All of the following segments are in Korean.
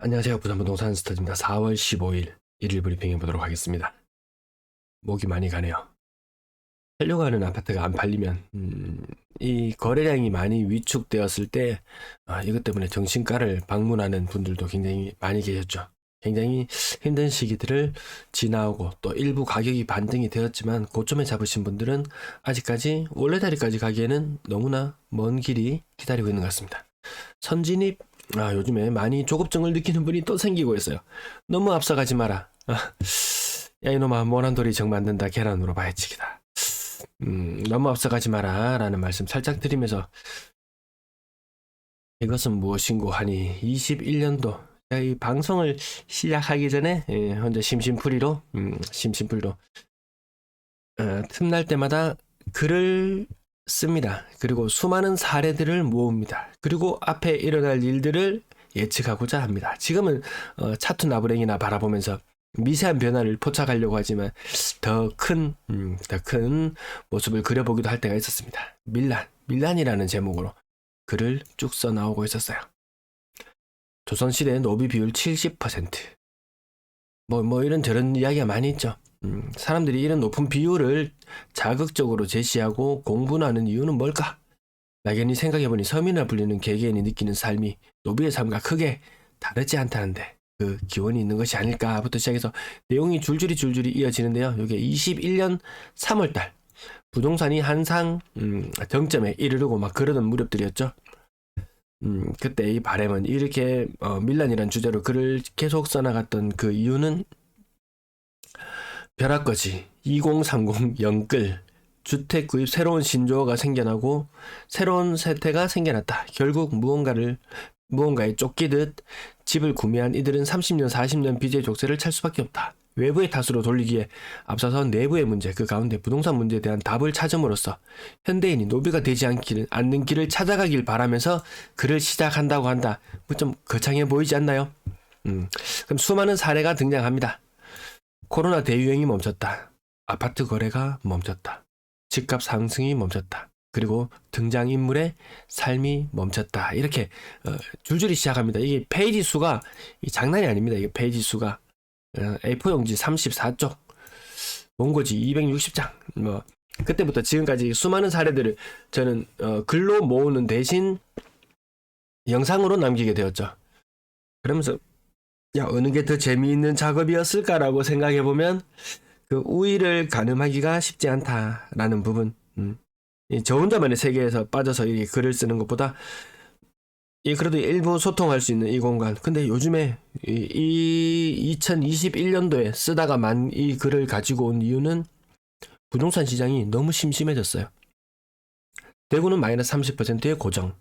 안녕하세요. 부산부동산 스타드입니다. 4월 15일 일일 브리핑해 보도록 하겠습니다. 목이 많이 가네요. 하려고 하는 아파트가 안 팔리면 음, 이 거래량이 많이 위축되었을 때 아, 이것 때문에 정신과를 방문하는 분들도 굉장히 많이 계셨죠. 굉장히 힘든 시기들을 지나오고 또 일부 가격이 반등이 되었지만 고점에 잡으신 분들은 아직까지 원래 다리까지 가기에는 너무나 먼 길이 기다리고 있는 것 같습니다. 선진입 아, 요즘에 많이 조급증을 느끼는 분이 또 생기고 있어요. 너무 앞서가지 마라. 아, 야, 이놈아, 모난 돌이 정 만든다. 계란으로 봐야지기다. 음, 너무 앞서가지 마라. 라는 말씀 살짝 드리면서 이것은 무엇인고 하니 21년도 이 방송을 시작하기 전에 예, 혼자 심심풀이로 음, 심심풀이로 어, 틈날 때마다 글을 씁니다. 그리고 수많은 사례들을 모읍니다. 그리고 앞에 일어날 일들을 예측하고자 합니다. 지금은 어, 차투 나부랭이나 바라보면서 미세한 변화를 포착하려고 하지만 더 큰, 음, 더큰 모습을 그려보기도 할 때가 있었습니다. 밀란, 밀란이라는 제목으로 글을 쭉 써 나오고 있었어요. 조선시대 노비 비율 70%. 뭐, 뭐 이런 저런 이야기가 많이 있죠. 음, 사람들이 이런 높은 비율을 자극적으로 제시하고 공분하는 이유는 뭘까? 막연히 생각해보니 서민이라 불리는 개개인이 느끼는 삶이 노비의 삶과 크게 다르지 않다는데 그 기원이 있는 것이 아닐까부터 시작해서 내용이 줄줄이 줄줄이 이어지는데요. 이게 21년 3월달 부동산이 한상 음, 정점에 이르르고 막 그러던 무렵들이었죠. 음, 그때 이 바램은 이렇게 어, 밀란이란 주제로 글을 계속 써나갔던 그 이유는 벼락거지 2030 영끌 주택 구입 새로운 신조어가 생겨나고 새로운 세태가 생겨났다. 결국 무언가를 무언가에 쫓기듯 집을 구매한 이들은 30년, 40년 빚의 족쇄를 찰 수밖에 없다. 외부의 탓으로 돌리기에 앞서서 내부의 문제, 그 가운데 부동산 문제에 대한 답을 찾음으로써 현대인이 노비가 되지 않기를, 않는 길을 찾아가길 바라면서 글을 시작한다고 한다. 뭐 좀 거창해 보이지 않나요? 음, 그럼 수많은 사례가 등장합니다. 코로나 대유행이 멈췄다. 아파트 거래가 멈췄다. 집값 상승이 멈췄다. 그리고 등장인물의 삶이 멈췄다. 이렇게 어, 줄줄이 시작합니다. 이게 페이지 수가 이 장난이 아닙니다. 이게 페이지 수가 어, A4 용지 34쪽, 원고지 260장. 뭐 그때부터 지금까지 수많은 사례들을 저는 어, 글로 모으는 대신 영상으로 남기게 되었죠. 그러면서 야 어느 게 더 재미있는 작업이었을까라고 생각해 보면 그 우위를 가늠하기가 쉽지 않다라는 부분. 음. 이저 혼자만의 세계에서 빠져서 이 글을 쓰는 것보다 이 그래도 일부 소통할 수 있는 이 공간. 근데 요즘에 이, 이 2021년도에 쓰다가 만 이 글을 가지고 온 이유는 부동산 시장이 너무 심심해졌어요. 대구는 마이너스 30%의 고정.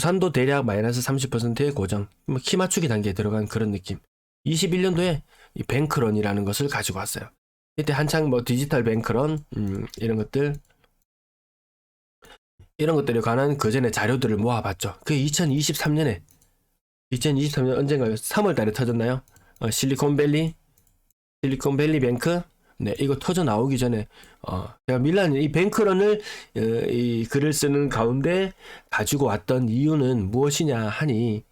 부산도 대략 마이너스 30%의 고정. 뭐키 맞추기 단계에 들어간 그런 느낌. 21년도에 이 뱅크런이라는 것을 가지고 왔어요. 이때 한창 뭐 디지털 뱅크런 음, 이런 것들 이런 것들에 관한 그 전에 자료들을 모아봤죠. 그게 2023년에 2023년 언젠가 3월 달에 터졌나요? 어, 실리콘밸리 실리콘밸리 뱅크 네 이거 터져 나오기 전에 어 제가 밀란 이 뱅크런을 어, 이 글을 쓰는 가운데 가지고 왔던 이유는 무엇이냐 하니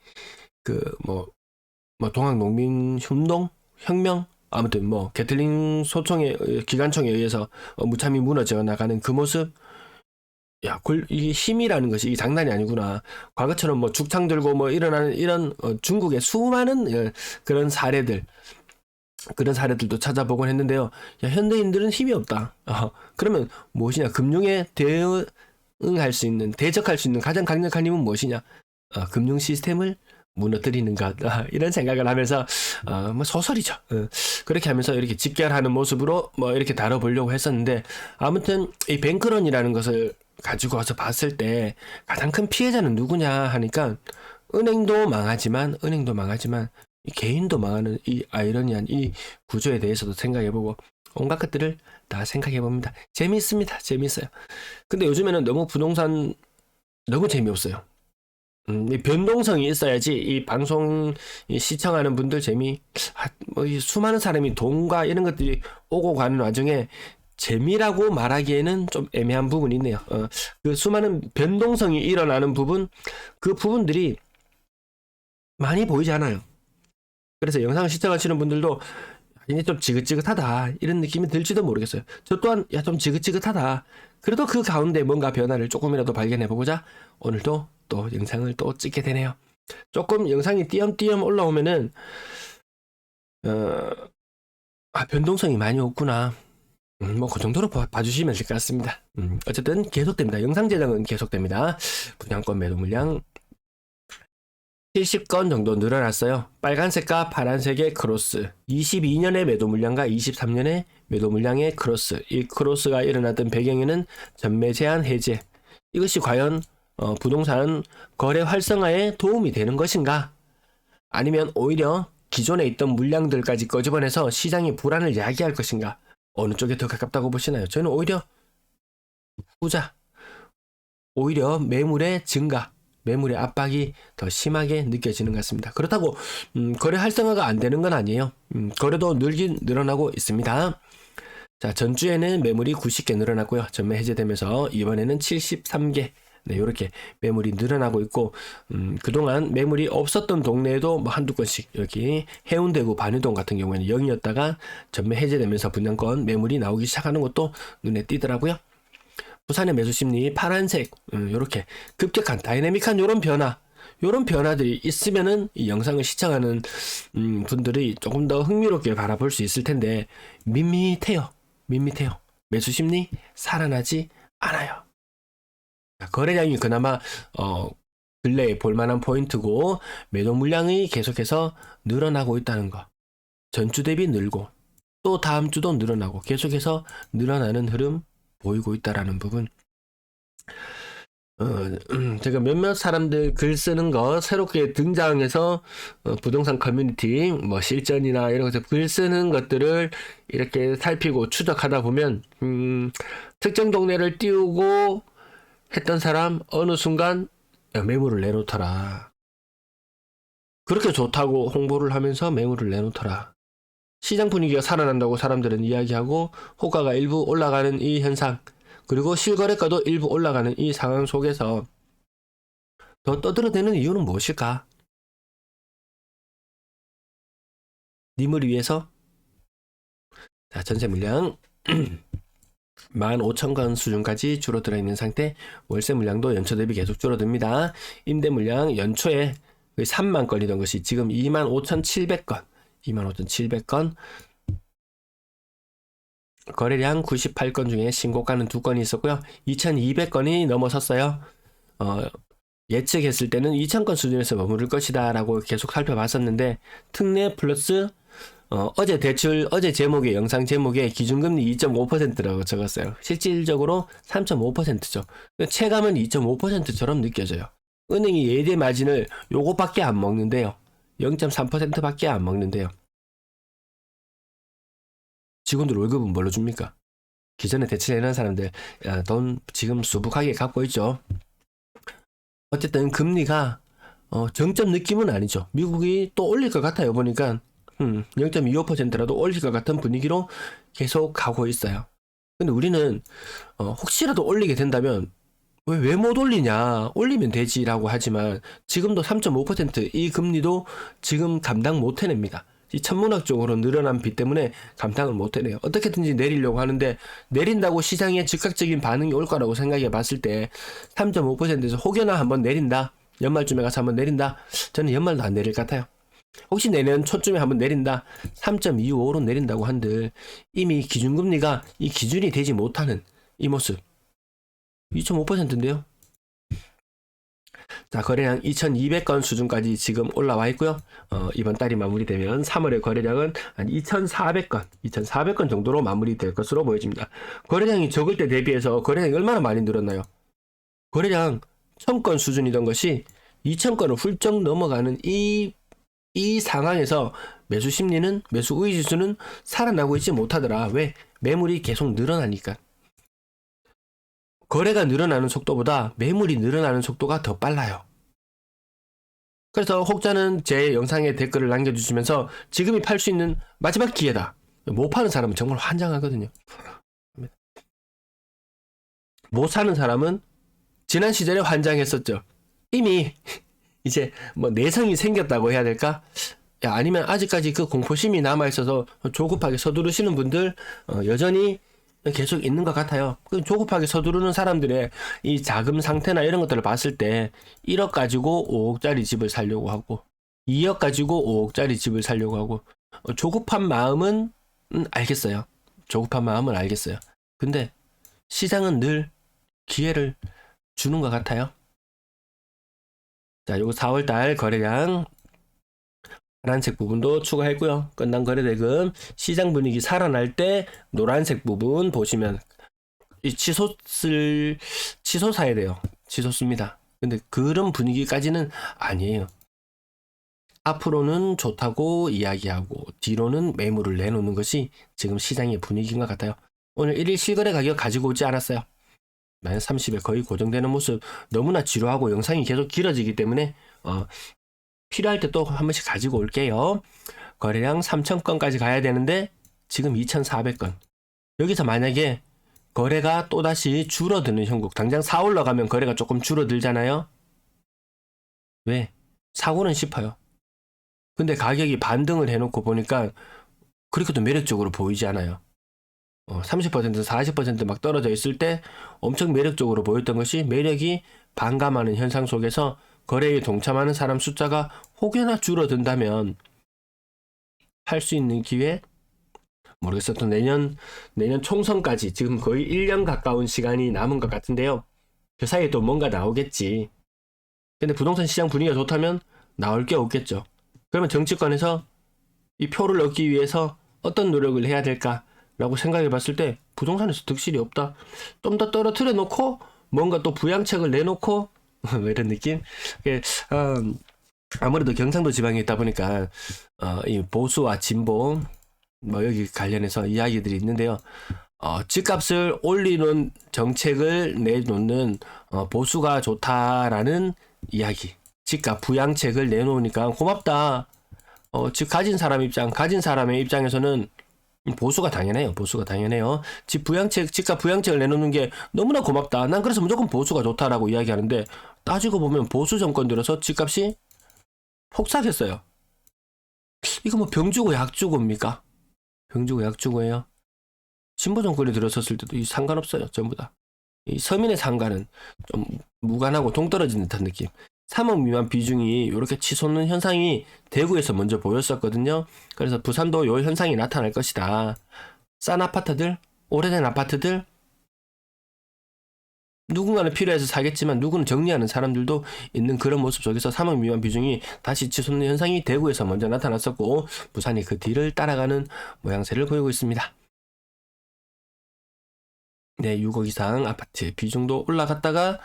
그뭐뭐 동학농민 운동 혁명 아무튼 뭐 게틀링 소총의 기관총에 의해서 어, 무참히 무너져 나가는 그 모습 야, 글, 이게 힘이라는 것이 장난이 아니구나. 과거처럼 뭐 죽창 들고 뭐 일어나는 이런 어, 중국의 수많은 어, 그런 사례들, 그런 사례들도 찾아보곤 했는데요. 야, 현대인들은 힘이 없다. 어, 그러면 무엇이냐? 금융에 대응할 수 있는, 대적할 수 있는 가장 강력한 힘은 무엇이냐? 어, 금융 시스템을 무너뜨리는 것 아, 이런 생각을 하면서 어, 뭐 소설이죠. 어, 그렇게 하면서 이렇게 집결하는 모습으로 뭐 이렇게 다뤄보려고 했었는데 아무튼 이 뱅크런이라는 것을 가지고 와서 봤을 때 가장 큰 피해자는 누구냐 하니까 은행도 망하지만 은행도 망하지만 이 개인도 망하는 이 아이러니한 이 구조에 대해서도 생각해보고 온갖 것들을 다 생각해봅니다. 재미있습니다. 재미있어요. 근데 요즘에는 너무 부동산 너무 재미없어요. 음, 이 변동성이 있어야지 이 방송 이 시청하는 분들 재미 아, 뭐이 수많은 사람이 돈과 이런 것들이 오고 가는 와중에 재미라고 말하기에는 좀 애매한 부분이 있네요. 어, 그 수많은 변동성이 일어나는 부분, 그 부분들이 많이 보이지 않아요. 그래서 영상을 시청하시는 분들도 이제 좀 지긋지긋하다 이런 느낌이 들지도 모르겠어요. 저 또한 야 좀 지긋지긋하다. 그래도 그 가운데 뭔가 변화를 조금이라도 발견해 보고자 오늘도 또 영상을 또 찍게 되네요. 조금 영상이 띄엄띄엄 올라오면은 어, 아 변동성이 많이 없구나. 음, 뭐그 정도로 봐, 봐주시면 될 것 같습니다. 음, 어쨌든 계속됩니다. 영상 제작은 계속됩니다. 분양권 매도 물량 70건 정도 늘어났어요. 빨간색과 파란색의 크로스. 22년의 매도 물량과 23년의 매도 물량의 크로스. 이 크로스가 일어났던 배경에는 전매 제한 해제. 이것이 과연 어, 부동산 거래 활성화에 도움이 되는 것인가? 아니면 오히려 기존에 있던 물량들까지 꺼집어내서 시장의 불안을 야기할 것인가? 어느 쪽에 더 가깝다고 보시나요? 저는 오히려 후자. 오히려 매물의 증가. 매물의 압박이 더 심하게 느껴지는 것 같습니다. 그렇다고 음, 거래 활성화가 안 되는 건 아니에요. 음, 거래도 늘긴 늘어나고 있습니다. 자 전주에는 매물이 90개 늘어났고요. 전매 해제되면서 이번에는 73개 네, 이렇게 매물이 늘어나고 있고 음, 그동안 매물이 없었던 동네에도 뭐 한두 건씩 여기 해운대구 반유동 같은 경우에는 0이었다가 전매 해제되면서 분양권 매물이 나오기 시작하는 것도 눈에 띄더라고요. 부산의 매수 심리 파란색 음, 이렇게 급격한 다이내믹한 이런 변화 이런 변화들이 있으면은 이 영상을 시청하는 음, 분들이 조금 더 흥미롭게 바라볼 수 있을 텐데 밋밋해요. 밋밋해요. 매수 심리 살아나지 않아요. 거래량이 그나마 어 근래에 볼만한 포인트고 매도 물량이 계속해서 늘어나고 있다는 거. 전주 대비 늘고 또 다음 주도 늘어나고 계속해서 늘어나는 흐름 보이고 있다라는 부분. 어, 음, 제가 몇몇 사람들 글 쓰는 거 새롭게 등장해서 어, 부동산 커뮤니티 뭐 실전이나 이런 것들 글 쓰는 것들을 이렇게 살피고 추적하다 보면 음, 특정 동네를 띄우고 했던 사람 어느 순간 야, 매물을 내놓더라. 그렇게 좋다고 홍보를 하면서 매물을 내놓더라. 시장 분위기가 살아난다고 사람들은 이야기하고 호가가 일부 올라가는 이 현상 그리고 실거래가도 일부 올라가는 이 상황 속에서 더 떠들어대는 이유는 무엇일까? 님을 위해서 자 전세 물량 15,000건 수준까지 줄어들어 있는 상태 월세 물량도 연초 대비 계속 줄어듭니다. 임대 물량 연초에 3만 건이던 것이 지금 25,700건 25,700건 거래량 98건 중에 신고가는 두 건이 있었고요. 2,200건이 넘어섰어요. 어, 예측했을 때는 2,000건 수준에서 머무를 것이다 라고 계속 살펴봤었는데 특례 플러스 어, 어제 대출 어제 제목에 영상 제목에 기준금리 2.5%라고 적었어요. 실질적으로 3.5%죠. 체감은 2.5%처럼 느껴져요. 은행이 예대 마진을 요거밖에 안 먹는데요. 0.3%밖에 안 먹는데요. 직원들 월급은 뭘로 줍니까? 기존에 대출해놓은 사람들 야, 돈 지금 수북하게 갚고 있죠. 어쨌든 금리가 어, 정점 느낌은 아니죠. 미국이 또 올릴 것 같아요. 보니까 음, 0.25%라도 올릴 것 같은 분위기로 계속 가고 있어요. 근데 우리는 어, 혹시라도 올리게 된다면 왜못 올리냐 올리면 되지라고 하지만 지금도 3.5%이 금리도 지금 감당 못 해냅니다. 이 천문학적으로 늘어난 비 때문에 감당을 못 해내요. 어떻게든지 내리려고 하는데 내린다고 시장에 즉각적인 반응이 올 거라고 생각해 봤을 때 3.5%에서 혹여나 한번 내린다. 연말쯤에 가서 한번 내린다. 저는 연말도 안 내릴 것 같아요. 혹시 내년 초쯤에 한번 내린다. 3.25로 내린다고 한들 이미 기준금리가 이 기준이 되지 못하는 이 모습. 2.5%인데요. 자, 거래량 2,200건 수준까지 지금 올라와 있고요. 어, 이번 달이 마무리되면 3월의 거래량은 한 2,400건, 2,400건 정도로 마무리될 것으로 보여집니다. 거래량이 적을 때 대비해서 거래량이 얼마나 많이 늘었나요? 거래량 1,000건 수준이던 것이 2,000건을 훌쩍 넘어가는 이, 이 상황에서 매수 심리는, 매수 우위 지수는 살아나고 있지 못하더라. 왜? 매물이 계속 늘어나니까. 거래가 늘어나는 속도보다 매물이 늘어나는 속도가 더 빨라요. 그래서 혹자는 제 영상에 댓글을 남겨주시면서 지금이 팔 수 있는 마지막 기회다. 못 파는 사람은 정말 환장하거든요. 못 사는 사람은 지난 시절에 환장했었죠. 이미 이제 뭐 내성이 생겼다고 해야 될까? 야, 아니면 아직까지 그 공포심이 남아있어서 조급하게 서두르시는 분들, 어, 여전히 계속 있는 것 같아요. 그 조급하게 서두르는 사람들의 이 자금 상태나 이런 것들을 봤을 때 1억 가지고 5억짜리 집을 살려고 하고 2억 가지고 5억짜리 집을 살려고 하고 어, 조급한 마음은 음, 알겠어요. 조급한 마음은 알겠어요. 근데 시장은 늘 기회를 주는 것 같아요. 자, 요거 4월달 거래량 파란색 부분도 추가했고요. 끝난 거래대금 시장 분위기 살아날 때 노란색 부분 보시면 이 치솟을 치솟아야 돼요. 치솟습니다. 근데 그런 분위기까지는 아니에요. 앞으로는 좋다고 이야기하고 뒤로는 매물을 내놓는 것이 지금 시장의 분위기인 것 같아요. 오늘 1일 실거래 가격 가지고 오지 않았어요. 마이너스 30에 거의 고정되는 모습 너무나 지루하고 영상이 계속 길어지기 때문에 어, 필요할 때 또 한 번씩 가지고 올게요. 거래량 3,000건까지 가야 되는데 지금 2,400건. 여기서 만약에 거래가 또다시 줄어드는 형국, 당장 4 올라가면 거래가 조금 줄어들잖아요. 왜? 사고는 싶어요. 근데 가격이 반등을 해놓고 보니까 그렇게도 매력적으로 보이지 않아요. 어, 30% 40%막 떨어져 있을 때 엄청 매력적으로 보였던 것이 매력이 반감하는 현상 속에서 거래에 동참하는 사람 숫자가 혹여나 줄어든다면 할 수 있는 기회 모르겠어요. 또 내년 내년 총선까지 지금 거의 1년 가까운 시간이 남은 것 같은데요. 그 사이에 또 뭔가 나오겠지. 근데 부동산 시장 분위기가 좋다면 나올 게 없겠죠. 그러면 정치권에서 이 표를 얻기 위해서 어떤 노력을 해야 될까라고 생각해 봤을 때 부동산에서 득실이 없다. 좀 더 떨어뜨려 놓고 뭔가 또 부양책을 내놓고 뭐 이런 느낌? 어, 아무래도 경상도 지방에 있다 보니까 어, 이 보수와 진보 뭐 여기 관련해서 이야기들이 있는데요. 어, 집값을 올리는 정책을 내놓는 어, 보수가 좋다라는 이야기. 집값 부양책을 내놓으니까 고맙다. 어, 집 가진 사람 입장, 가진 사람의 입장에서는 보수가 당연해요. 보수가 당연해요. 집 부양책, 집값 부양책을 내놓는 게 너무나 고맙다. 난 그래서 무조건 보수가 좋다라고 이야기하는데 따지고 보면 보수 정권 들어서 집값이 폭삭했어요. 이거 뭐 병주고 약주고입니까? 병주고 약주고예요. 진보 정권이 들어섰을 때도 이 상관없어요. 전부 다. 이 서민의 상관은 좀 무관하고 동떨어진 듯한 느낌. 3억 미만 비중이 이렇게 치솟는 현상이 대구에서 먼저 보였었거든요. 그래서 부산도 이 현상이 나타날 것이다. 싼 아파트들, 오래된 아파트들, 누군가는 필요해서 사겠지만 누구는 정리하는 사람들도 있는 그런 모습 속에서 3억 미만 비중이 다시 치솟는 현상이 대구에서 먼저 나타났었고 부산이 그 뒤를 따라가는 모양새를 보이고 있습니다. 네, 6억 이상 아파트 비중도 올라갔다가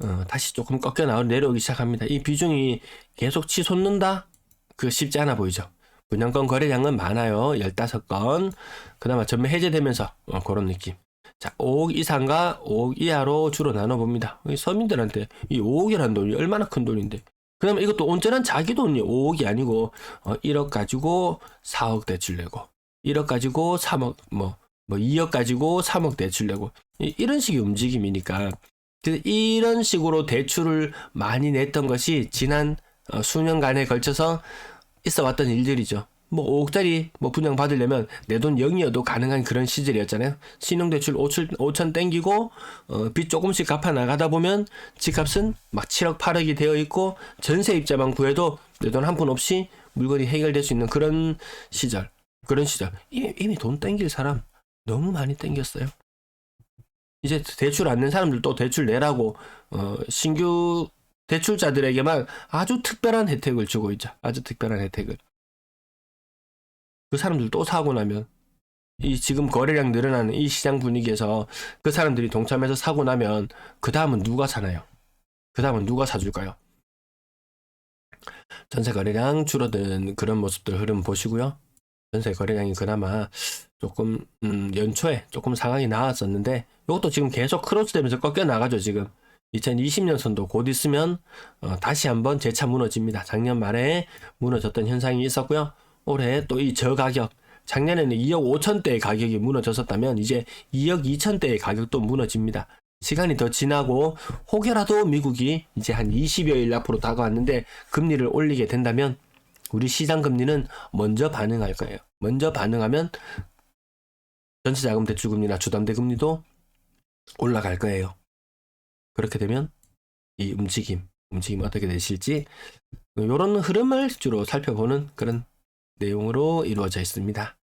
어, 다시 조금 꺾여 나오 내려오기 시작합니다. 이 비중이 계속 치솟는다? 그 쉽지 않아 보이죠. 분양권 거래량은 많아요. 15건. 그나마 전매 해제되면서 어, 그런 느낌. 자, 5억 이상과 5억 이하로 주로 나눠봅니다. 이 서민들한테 이 5억이라는 돈이 얼마나 큰 돈인데. 그 다음에 이것도 온전한 자기 돈이 5억이 아니고 어, 1억 가지고 4억 대출 내고 1억 가지고 3억 뭐, 뭐 2억 가지고 3억 대출 내고 이, 이런 식의 움직임이니까 이런 식으로 대출을 많이 냈던 것이 지난 어, 수년간에 걸쳐서 있어 왔던 일들이죠. 뭐 5억짜리 뭐 분양 받으려면 내 돈 0이어도 가능한 그런 시절이었잖아요. 신용대출 5천, 5천 땡기고 어, 빚 조금씩 갚아 나가다 보면 집값은 막 7억 8억이 되어 있고 전세 입자만 구해도 내 돈 한 푼 없이 물건이 해결될 수 있는 그런 시절. 그런 시절. 이미, 이미 돈 땡길 사람 너무 많이 땡겼어요. 이제 대출 안 낸 사람들도 대출 내라고 어, 신규 대출자들에게만 아주 특별한 혜택을 주고 있죠. 아주 특별한 혜택을. 그 사람들 또 사고 나면 이 지금 거래량 늘어나는 이 시장 분위기에서 그 사람들이 동참해서 사고 나면 그 다음은 누가 사나요? 그 다음은 누가 사줄까요? 전세 거래량 줄어든 그런 모습들 흐름 보시고요. 전세 거래량이 그나마 조금 음, 연초에 조금 상황이 나았었는데 이것도 지금 계속 크로스되면서 꺾여 나가죠 지금 2020년 선도 곧 있으면 어, 다시 한번 재차 무너집니다 작년 말에 무너졌던 현상이 있었고요 올해 또 이 저가격 작년에는 2억 5천대의 가격이 무너졌었다면 이제 2억 2천대의 가격도 무너집니다 시간이 더 지나고 혹여라도 미국이 이제 한 20여일 앞으로 다가왔는데 금리를 올리게 된다면 우리 시장 금리는 먼저 반응할 거예요. 먼저 반응하면 전체 자금 대출 금리나 주담대 금리도 올라갈 거예요. 그렇게 되면 이 움직임, 움직임 어떻게 되실지 이런 흐름을 주로 살펴보는 그런 내용으로 이루어져 있습니다.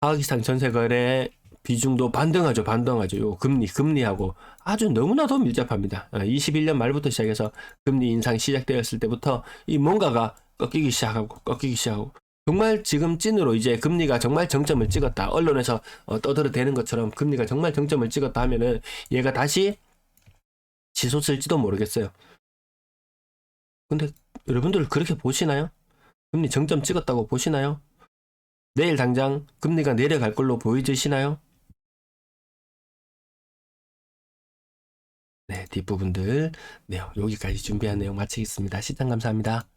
하악이상 전세거래 비중도 반등하죠, 반등하죠. 요 금리, 금리하고 아주 너무나도 밀접합니다. 21년 말부터 시작해서 금리 인상 시작되었을 때부터 이 뭔가가 꺾이기 시작하고 꺾이기 시작하고 정말 지금 찐으로 이제 금리가 정말 정점을 찍었다. 언론에서 어, 떠들어대는 것처럼 금리가 정말 정점을 찍었다 하면은 얘가 다시 치솟을지도 모르겠어요. 근데 여러분들 그렇게 보시나요? 금리 정점 찍었다고 보시나요? 내일 당장 금리가 내려갈 걸로 보여지시나요? 네, 뒷부분들 네, 여기까지 준비한 내용 마치겠습니다. 시청 감사합니다.